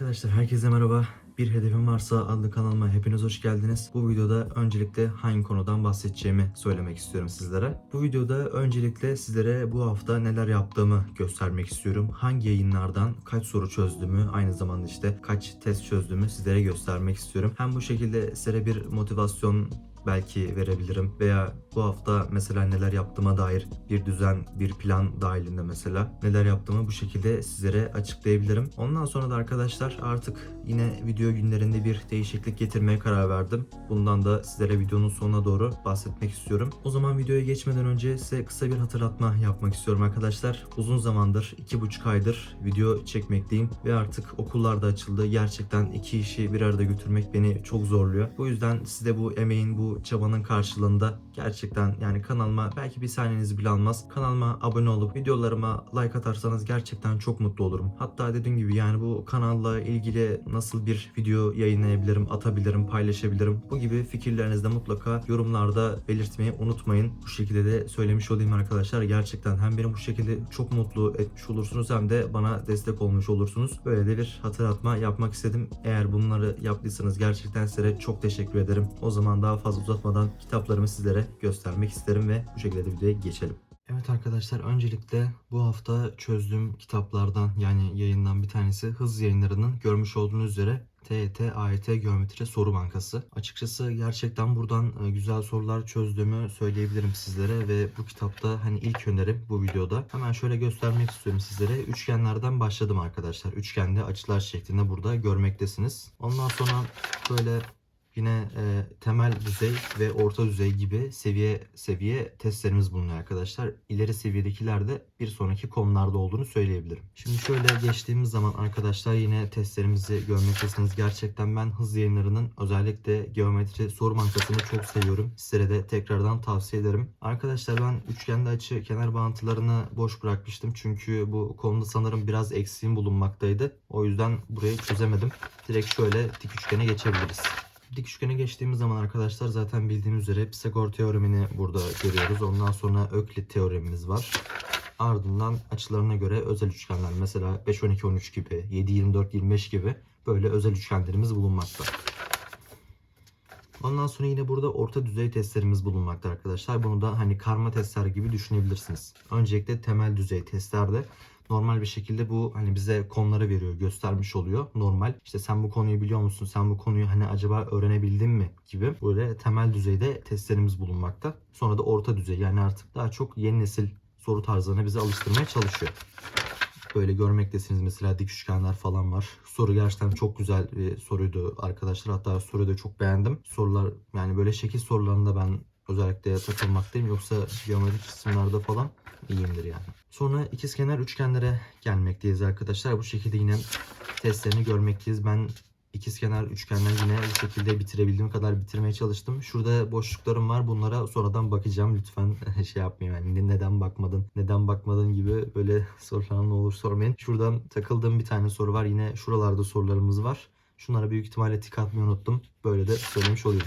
Arkadaşlar herkese merhaba. Bir hedefim varsa adlı kanalıma hepiniz hoş geldiniz. Bu videoda öncelikle hangi konudan bahsedeceğimi söylemek istiyorum sizlere. Bu videoda öncelikle sizlere bu hafta neler yaptığımı göstermek istiyorum. Hangi yayınlardan kaç soru çözdüğümü, aynı zamanda işte kaç test çözdüğümü sizlere göstermek istiyorum. Hem bu şekilde sizlere bir motivasyon belki verebilirim veya bu hafta mesela neler yaptığıma dair bir düzen, bir plan dahilinde mesela neler yaptığımı bu şekilde sizlere açıklayabilirim. Ondan sonra da arkadaşlar artık yine video günlerinde bir değişiklik getirmeye karar verdim. Bundan da sizlere videonun sonuna doğru bahsetmek istiyorum. O zaman videoya geçmeden önce size kısa bir hatırlatma yapmak istiyorum arkadaşlar. Uzun zamandır, iki buçuk aydır video çekmekteyim ve artık okullar da açıldı. Gerçekten iki işi bir arada götürmek beni çok zorluyor. Bu yüzden size bu emeğin, bu çabanın karşılığında gerçekten yani kanalıma belki bir saniyenizi bile almaz. Kanalıma abone olup videolarıma like atarsanız gerçekten çok mutlu olurum. Hatta dediğim gibi yani bu kanalla ilgili nasıl bir video yayınlayabilirim, atabilirim, paylaşabilirim. Bu gibi fikirlerinizi de mutlaka yorumlarda belirtmeyi unutmayın. Bu şekilde de söylemiş olayım arkadaşlar. Gerçekten hem beni bu şekilde çok mutlu etmiş olursunuz hem de bana destek olmuş olursunuz. Böyle de bir hatırlatma yapmak istedim. Eğer bunları yaptıysanız gerçekten size çok teşekkür ederim. O zaman daha fazla uzatmadan kitaplarımı sizlere göstermek isterim ve bu şekilde de videoya geçelim. Evet arkadaşlar öncelikle bu hafta çözdüğüm kitaplardan yani yayından bir tanesi Hız Yayınları'nın görmüş olduğunuz üzere TET, AYT Geometri Soru Bankası. Açıkçası gerçekten buradan e, güzel sorular çözdüğümü söyleyebilirim sizlere ve bu kitapta hani ilk önerim bu videoda. Hemen şöyle göstermek istiyorum sizlere. Üçgenlerden başladım arkadaşlar. Üçgende açılar şeklinde burada görmektesiniz. Ondan sonra böyle Yine e, temel düzey ve orta düzey gibi seviye seviye testlerimiz bulunuyor arkadaşlar. İleri seviyedekiler de bir sonraki konularda olduğunu söyleyebilirim. Şimdi şöyle geçtiğimiz zaman arkadaşlar yine testlerimizi görmektesiniz. Gerçekten ben hız yayınlarının özellikle geometri soru bankasını çok seviyorum. Sizlere de tekrardan tavsiye ederim. Arkadaşlar ben üçgende açı kenar bağıntılarını boş bırakmıştım. Çünkü bu konuda sanırım biraz eksiğim bulunmaktaydı. O yüzden burayı çözemedim. Direkt şöyle dik üçgene geçebiliriz. Dik üçgene geçtiğimiz zaman arkadaşlar zaten bildiğimiz üzere Pisagor teoremini burada görüyoruz. Ondan sonra Öklit teoremimiz var. Ardından açılarına göre özel üçgenler mesela 5 12 13 gibi, 7 24 25 gibi böyle özel üçgenlerimiz bulunmakta. Ondan sonra yine burada orta düzey testlerimiz bulunmakta arkadaşlar. Bunu da hani karma testler gibi düşünebilirsiniz. Öncelikle temel düzey testlerde normal bir şekilde bu hani bize konuları veriyor, göstermiş oluyor. Normal. İşte sen bu konuyu biliyor musun? Sen bu konuyu hani acaba öğrenebildin mi? gibi böyle temel düzeyde testlerimiz bulunmakta. Sonra da orta düzey yani artık daha çok yeni nesil soru tarzlarına bizi alıştırmaya çalışıyor. Böyle görmektesiniz mesela dik üçgenler falan var. Soru gerçekten çok güzel bir soruydu arkadaşlar. Hatta soruyu da çok beğendim. Sorular yani böyle şekil sorularında ben özellikle takılmaktayım. Yoksa geometrik kısımlarda falan iyiyimdir yani. Sonra ikizkenar üçgenlere gelmekteyiz arkadaşlar. Bu şekilde yine testlerini görmekteyiz. Ben ikizkenar üçgenler yine bu şekilde bitirebildiğim kadar bitirmeye çalıştım. Şurada boşluklarım var. Bunlara sonradan bakacağım. Lütfen şey yapmayın. Yani neden bakmadın, neden bakmadın gibi böyle sorular ne olur sormayın. Şuradan takıldığım bir tane soru var. Yine şuralarda sorularımız var. Şunlara büyük ihtimalle tik atmayı unuttum. Böyle de söylemiş olayım.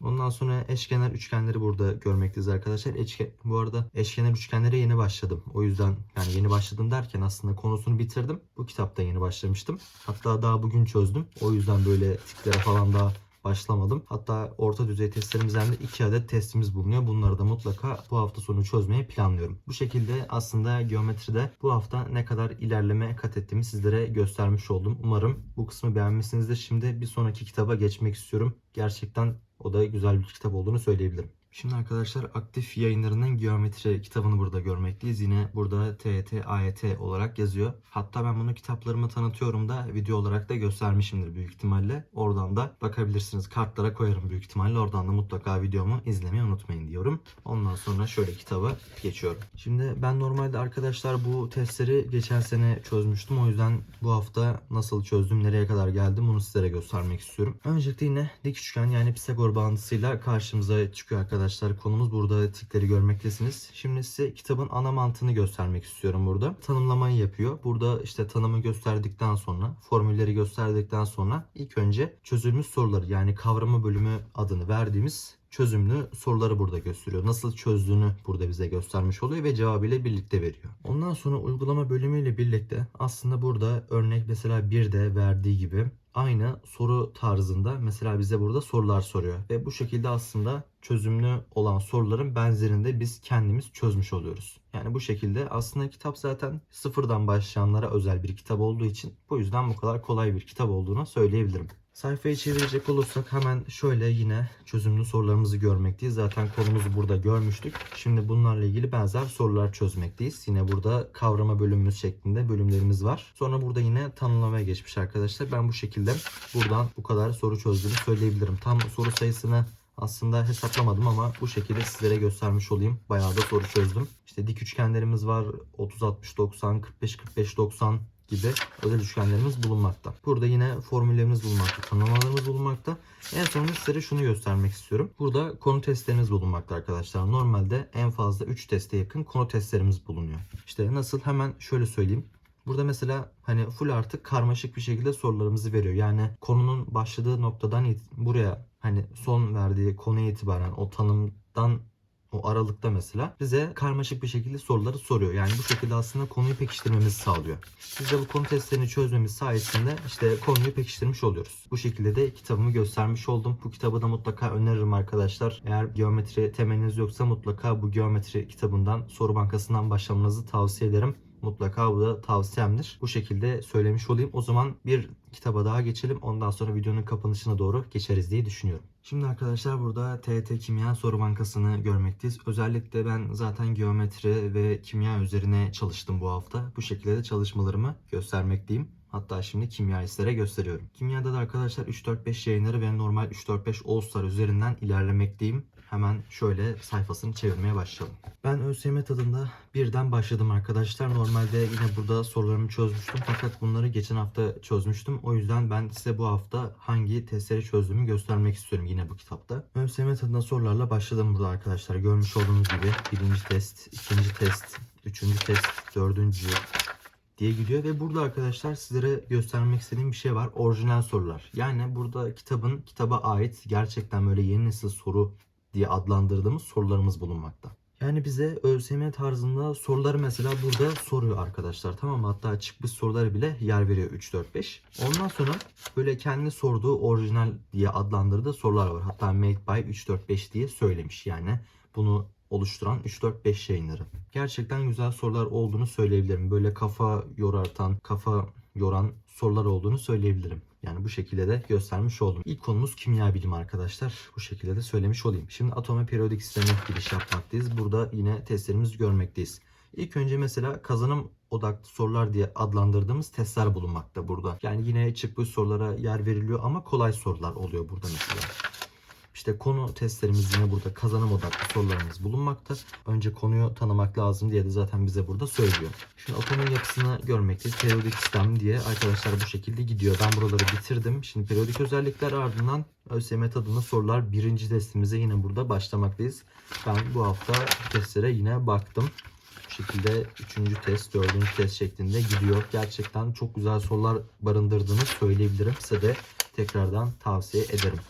Ondan sonra eşkenar üçgenleri burada görmekteyiz arkadaşlar. Eşke, bu arada eşkenar üçgenlere yeni başladım. O yüzden yani yeni başladım derken aslında konusunu bitirdim. Bu kitapta yeni başlamıştım. Hatta daha bugün çözdüm. O yüzden böyle tiklere falan daha başlamadım. Hatta orta düzey testlerimizden de 2 adet testimiz bulunuyor. Bunları da mutlaka bu hafta sonu çözmeyi planlıyorum. Bu şekilde aslında geometride bu hafta ne kadar ilerleme kat ettiğimi sizlere göstermiş oldum. Umarım bu kısmı beğenmişsinizdir. Şimdi bir sonraki kitaba geçmek istiyorum. Gerçekten o da güzel bir kitap olduğunu söyleyebilirim. Şimdi arkadaşlar aktif yayınlarının geometri kitabını burada görmekteyiz. Yine burada TET, AYT olarak yazıyor. Hatta ben bunu kitaplarımı tanıtıyorum da video olarak da göstermişimdir büyük ihtimalle. Oradan da bakabilirsiniz. Kartlara koyarım büyük ihtimalle. Oradan da mutlaka videomu izlemeyi unutmayın diyorum. Ondan sonra şöyle kitaba geçiyorum. Şimdi ben normalde arkadaşlar bu testleri geçen sene çözmüştüm. O yüzden bu hafta nasıl çözdüm, nereye kadar geldim bunu sizlere göstermek istiyorum. Öncelikle yine dik üçgen yani Pisagor bağıntısıyla karşımıza çıkıyor arkadaşlar. Konumuz burada tikleri görmektesiniz. Şimdi size kitabın ana mantığını göstermek istiyorum burada. Tanımlamayı yapıyor. Burada işte tanımı gösterdikten sonra, formülleri gösterdikten sonra ilk önce çözülmüş soruları yani kavrama bölümü adını verdiğimiz çözümlü soruları burada gösteriyor. Nasıl çözdüğünü burada bize göstermiş oluyor ve cevabıyla birlikte veriyor. Ondan sonra uygulama bölümüyle birlikte aslında burada örnek mesela 1'de verdiği gibi aynı soru tarzında mesela bize burada sorular soruyor. Ve bu şekilde aslında çözümlü olan soruların benzerini de biz kendimiz çözmüş oluyoruz. Yani bu şekilde aslında kitap zaten sıfırdan başlayanlara özel bir kitap olduğu için bu yüzden bu kadar kolay bir kitap olduğunu söyleyebilirim. Sayfayı çevirecek olursak hemen şöyle yine çözümlü sorularımızı görmekteyiz. Zaten konumuzu burada görmüştük. Şimdi bunlarla ilgili benzer sorular çözmekteyiz. Yine burada kavrama bölümümüz şeklinde bölümlerimiz var. Sonra burada yine tanımlamaya geçmiş arkadaşlar. Ben bu şekilde buradan bu kadar soru çözdüğümü söyleyebilirim. Tam soru sayısını aslında hesaplamadım ama bu şekilde sizlere göstermiş olayım. Bayağı da soru çözdüm. İşte dik üçgenlerimiz var. 30 60 90 45 45 90 gibi özel üçgenlerimiz bulunmakta. Burada yine formüllerimiz bulunmakta, tanımlamalarımız bulunmakta. En sonunda sizlere şunu göstermek istiyorum. Burada konu testlerimiz bulunmakta arkadaşlar. Normalde en fazla 3 teste yakın konu testlerimiz bulunuyor. İşte nasıl hemen şöyle söyleyeyim. Burada mesela hani full artık karmaşık bir şekilde sorularımızı veriyor. Yani konunun başladığı noktadan buraya hani son verdiği konuya itibaren o tanımdan o aralıkta mesela bize karmaşık bir şekilde soruları soruyor. Yani bu şekilde aslında konuyu pekiştirmemizi sağlıyor. Biz de bu konu testlerini çözmemiz sayesinde işte konuyu pekiştirmiş oluyoruz. Bu şekilde de kitabımı göstermiş oldum. Bu kitabı da mutlaka öneririm arkadaşlar. Eğer geometri temeliniz yoksa mutlaka bu geometri kitabından soru bankasından başlamanızı tavsiye ederim. Mutlaka bu da tavsiyemdir. Bu şekilde söylemiş olayım. O zaman bir kitaba daha geçelim. Ondan sonra videonun kapanışına doğru geçeriz diye düşünüyorum. Şimdi arkadaşlar burada TET Kimya Soru Bankası'nı görmekteyiz. Özellikle ben zaten geometri ve kimya üzerine çalıştım bu hafta. Bu şekilde de çalışmalarımı göstermekteyim. Hatta şimdi kimya sizlere gösteriyorum. Kimyada da arkadaşlar 3-4-5 yayınları ve normal 3-4-5 All Star üzerinden ilerlemekteyim. Hemen şöyle sayfasını çevirmeye başlayalım. Ben ÖSYM tadında birden başladım arkadaşlar. Normalde yine burada sorularımı çözmüştüm. Fakat bunları geçen hafta çözmüştüm. O yüzden ben size bu hafta hangi testleri çözdüğümü göstermek istiyorum yine bu kitapta. ÖSYM tadında sorularla başladım burada arkadaşlar. Görmüş olduğunuz gibi birinci test, ikinci test, üçüncü test, dördüncü, diye gidiyor ve burada arkadaşlar sizlere göstermek istediğim bir şey var. Orijinal sorular. Yani burada kitabın kitaba ait gerçekten böyle yeni nesil soru diye adlandırdığımız sorularımız bulunmakta. Yani bize ÖSYM tarzında soruları mesela burada soruyor arkadaşlar tamam? Hatta çıkmış soruları bile yer veriyor 3 4 5. Ondan sonra böyle kendi sorduğu orijinal diye adlandırdığı sorular var. Hatta made by 3 4 5 diye söylemiş. Yani bunu oluşturan 3-4-5 yayınları. Gerçekten güzel sorular olduğunu söyleyebilirim. Böyle kafa yorartan, kafa yoran sorular olduğunu söyleyebilirim. Yani bu şekilde de göstermiş oldum. İlk konumuz kimya bilimi arkadaşlar. Bu şekilde de söylemiş olayım. Şimdi atom ve periyodik sisteme giriş yapmaktayız. Burada yine testlerimizi görmekteyiz. İlk önce mesela kazanım odaklı sorular diye adlandırdığımız testler bulunmakta burada. Yani yine çıkmış sorulara yer veriliyor ama kolay sorular oluyor burada mesela. İşte konu testlerimiz yine burada kazanım odaklı sorularımız bulunmakta. Önce konuyu tanımak lazım diye de zaten bize burada söylüyor. Şimdi atomun yapısını görmekteyiz. Periyodik sistem diye arkadaşlar bu şekilde gidiyor. Ben buraları bitirdim. Şimdi periyodik özellikler ardından ÖSYM tadında sorular birinci testimize yine burada başlamaktayız. Ben bu hafta testlere yine baktım. Şekilde üçüncü test, dördüncü test şeklinde gidiyor. Gerçekten çok güzel sorular barındırdığını söyleyebilirim. Size de tekrardan tavsiye ederim.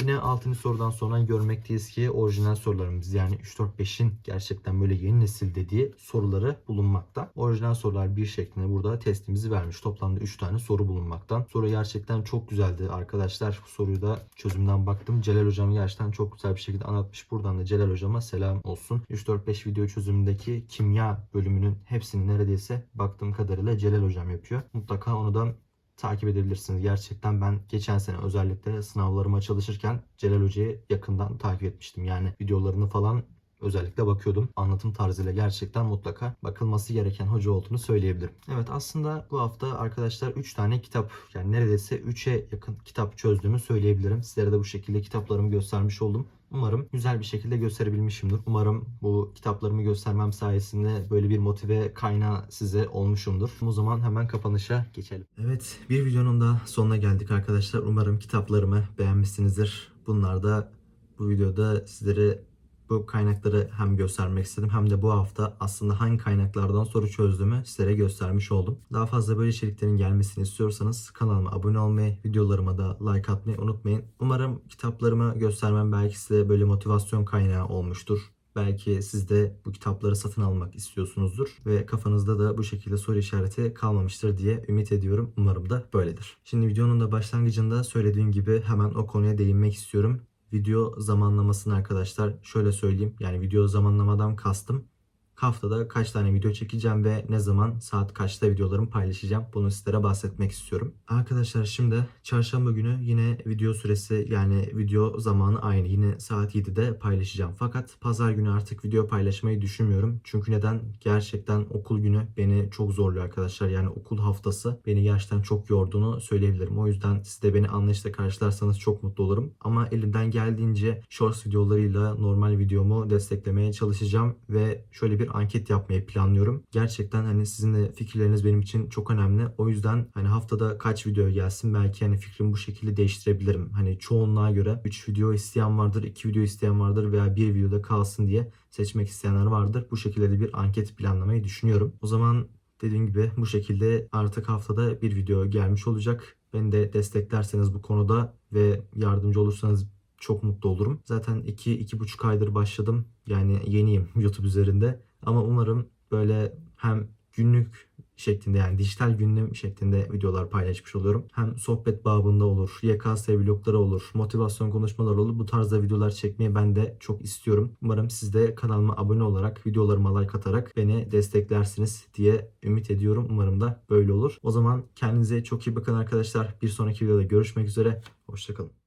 Yine 6. sorudan sonra görmekteyiz ki orijinal sorularımız yani 3-4-5'in gerçekten böyle yeni nesil dediği soruları bulunmakta. Orijinal sorular bir şeklinde burada testimizi vermiş. Toplamda 3 tane soru bulunmaktan. Soru gerçekten çok güzeldi arkadaşlar. Bu soruyu da çözümden baktım. Celal hocam gerçekten çok güzel bir şekilde anlatmış. Buradan da Celal hocama selam olsun. 3-4-5 video çözümündeki kimya bölümünün hepsini neredeyse baktığım kadarıyla Celal hocam yapıyor. Mutlaka onu da takip edebilirsiniz. Gerçekten ben geçen sene özellikle sınavlarıma çalışırken Celal Hoca'yı yakından takip etmiştim. Yani videolarını falan özellikle bakıyordum. Anlatım tarzıyla gerçekten mutlaka bakılması gereken hoca olduğunu söyleyebilirim. Evet aslında bu hafta arkadaşlar 3 tane kitap yani neredeyse 3'e yakın kitap çözdüğümü söyleyebilirim. Sizlere de bu şekilde kitaplarımı göstermiş oldum. Umarım güzel bir şekilde gösterebilmişimdir. Umarım bu kitaplarımı göstermem sayesinde böyle bir motive kaynağı size olmuşumdur. O zaman hemen kapanışa geçelim. Evet bir videonun da sonuna geldik arkadaşlar. Umarım kitaplarımı beğenmişsinizdir. Bunlar da bu videoda sizlere bu kaynakları hem göstermek istedim hem de bu hafta aslında hangi kaynaklardan soru çözdüğümü sizlere göstermiş oldum. Daha fazla böyle içeriklerin gelmesini istiyorsanız kanalıma abone olmayı, videolarıma da like atmayı unutmayın. Umarım kitaplarımı göstermem belki size böyle motivasyon kaynağı olmuştur. Belki siz de bu kitapları satın almak istiyorsunuzdur ve kafanızda da bu şekilde soru işareti kalmamıştır diye ümit ediyorum. Umarım da böyledir. Şimdi videonun da başlangıcında söylediğim gibi hemen o konuya değinmek istiyorum. Video zamanlamasını arkadaşlar şöyle söyleyeyim. Yani video zamanlamadan kastım haftada kaç tane video çekeceğim ve ne zaman saat kaçta videolarımı paylaşacağım bunu sizlere bahsetmek istiyorum. Arkadaşlar şimdi çarşamba günü yine video süresi yani video zamanı aynı yine saat 7'de paylaşacağım. Fakat pazar günü artık video paylaşmayı düşünmüyorum. Çünkü neden? Gerçekten okul günü beni çok zorluyor arkadaşlar. Yani okul haftası beni gerçekten çok yorduğunu söyleyebilirim. O yüzden siz de beni anlayışla karşılarsanız çok mutlu olurum. Ama elimden geldiğince shorts videolarıyla normal videomu desteklemeye çalışacağım ve şöyle bir anket yapmayı planlıyorum. Gerçekten hani sizin de fikirleriniz benim için çok önemli. O yüzden hani haftada kaç video gelsin belki hani fikrimi bu şekilde değiştirebilirim. Hani çoğunluğa göre 3 video isteyen vardır, 2 video isteyen vardır veya bir videoda kalsın diye seçmek isteyenler vardır. Bu şekilde de bir anket planlamayı düşünüyorum. O zaman dediğim gibi bu şekilde artık haftada bir video gelmiş olacak. Beni de desteklerseniz bu konuda ve yardımcı olursanız çok mutlu olurum. Zaten 2-2,5 aydır başladım. Yani yeniyim YouTube üzerinde. Ama umarım böyle hem günlük şeklinde yani dijital günlük şeklinde videolar paylaşmış oluyorum. Hem sohbet babında olur, YKS vlogları olur, motivasyon konuşmaları olur. Bu tarzda videolar çekmeyi ben de çok istiyorum. Umarım siz de kanalıma abone olarak, videolarıma like atarak beni desteklersiniz diye ümit ediyorum. Umarım da böyle olur. O zaman kendinize çok iyi bakın arkadaşlar. Bir sonraki videoda görüşmek üzere. Hoşçakalın.